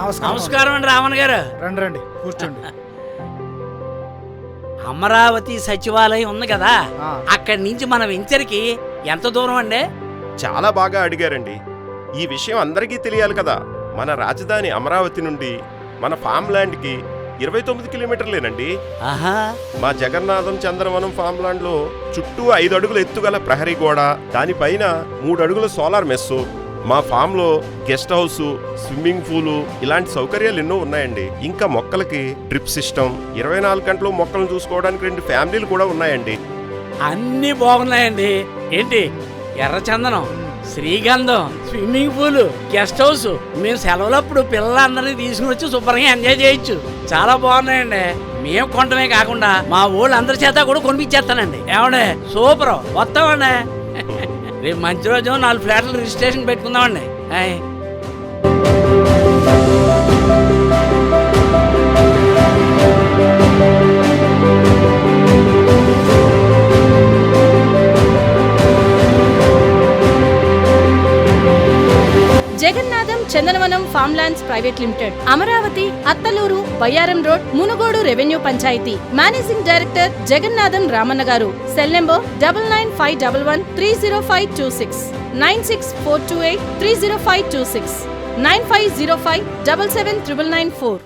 నమస్కారం. అండి రామన్ గారు. రండి రండి కూర్చోండి. అమరావతి సచివాలయం ఉంది కదా అక్కడి నుంచి మన వెంచర్కి ఎంత దూరం అండి? చాలా బాగా అడిగారండి. ఈ విషయం అందరికీ తెలియాలి కదా. మన రాజధాని అమరావతి నుండి మన ఫామ్ ల్యాండ్కి ఇరవై తొమ్మిది కిలోమీటర్లేనండి. ఆహా. మా జగన్నాథం చంద్రవనం ఫామ్ ల్యాండ్లో చుట్టూ ఐదు అడుగుల ఎత్తుగల ప్రహరీ గోడ దానిపైన మూడు అడుగుల సోలార్ మెస్సు మా ఫామ్లో గెస్ట్ హౌస్ స్విమ్మింగ్ పూలు ఇలాంటి సౌకర్యాలు ఎన్నో ఉన్నాయండి. ఇంకా మొక్కలకి డ్రిప్ సిస్టమ్ ఇరవై నాలుగు గంటలు మొక్కలను చూసుకోవడానికి రెండు ఫ్యామిలీలు కూడా ఉన్నాయండి. అన్నీ బాగున్నాయండి. ఏంటి? ఎర్రచందనం శ్రీగంధం స్విమ్మింగ్ పూల్ గెస్ట్ హౌస్. మేము సెలవులప్పుడు పిల్లలందరినీ తీసుకుని వచ్చి శుభ్రంగా ఎంజాయ్ చేయొచ్చు. చాలా బాగున్నాయండి. మేము కొనడమే కాకుండా మా ఊళ్ళందరి చేత కూడా కొనిపించేస్తానండి. ఏమండే? సూపర్. వస్తామండి. రేపు మంచి రోజు నాలుగు ఫ్లాట్లు రిజిస్ట్రేషన్ పెట్టుకుందామండి. Jagannatham Chandanavanam farmlands private limited. Amaravati Attaluru Bayyaram road Munugodu revenue panchayat. Managing director Jagannatham Ramanna garu. Cell number double nine five double one three zero five two six. Nine six four two eight three zero five two six. Nine five zero five double seven triple nine four.